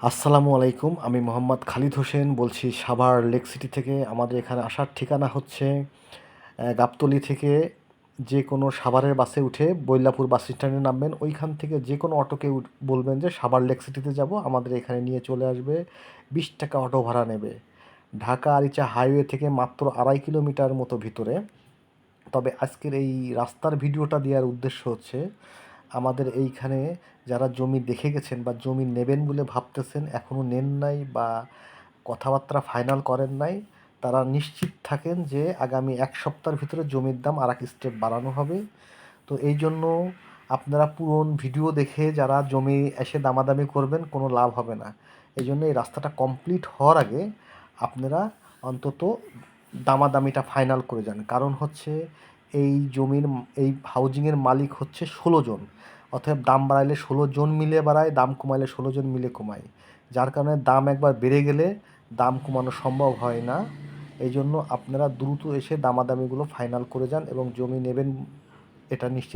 আসসালামু আলাইকুম, আমি মোহাম্মদ খালিদ হোসেন বলছি সাভার লেক সিটি থেকে। আমাদের এখানে আসার ঠিকানা হচ্ছে গাবতলি থেকে যে কোনো সাভারের বাসে উঠে বৈলাপুর বাস স্ট্যান্ডে নামবেন। ওইখান থেকে যে কোনো অটোকে বলবেন যে সাভার লেক সিটিতে যাব, আমাদের এখানে নিয়ে চলে আসবে, বিশ টাকা অটো ভাড়া নেবে। ঢাকা আরিচা হাইওয়ে থেকে মাত্র আড়াই কিলোমিটার মতো ভিতরে। তবে আজকের এই রাস্তার ভিডিওটা দেওয়ার উদ্দেশ্য হচ্ছে আমাদের এইখানে যারা জমি দেখে গেছেন বা জমি নেবেন বলে ভাবতেছেন এখনও নেন নাই বা কথাবার্তা ফাইনাল করেন নাই, তারা নিশ্চিত থাকেন যে আগামী এক সপ্তাহের ভিতরে জমির দাম আর এক স্টেপ বাড়ানো হবে। তো এই জন্য আপনারা পুরন ভিডিও দেখে যারা জমি এসে দামাদামি করবেন, কোনো লাভ হবে না। এই জন্য এই রাস্তাটা কমপ্লিট হওয়ার আগে আপনারা অন্তত দামাদামিটা ফাইনাল করে যান। কারণ হচ্ছে এই জমির এই হাউজিংয়ের মালিক হচ্ছে ষোলো জন। অতএব দাম বাড়াইলে ষোলো জন মিলে বাড়ায়, দাম কমাইলে ষোলো জন মিলে কমায়। যার কারণে দাম একবার বেড়ে গেলে দাম কমানো সম্ভব হয় না। এই জন্য আপনারা দ্রুত এসে দামাদামিগুলো ফাইনাল করে যান এবং জমি নেবেন, এটা নিশ্চিত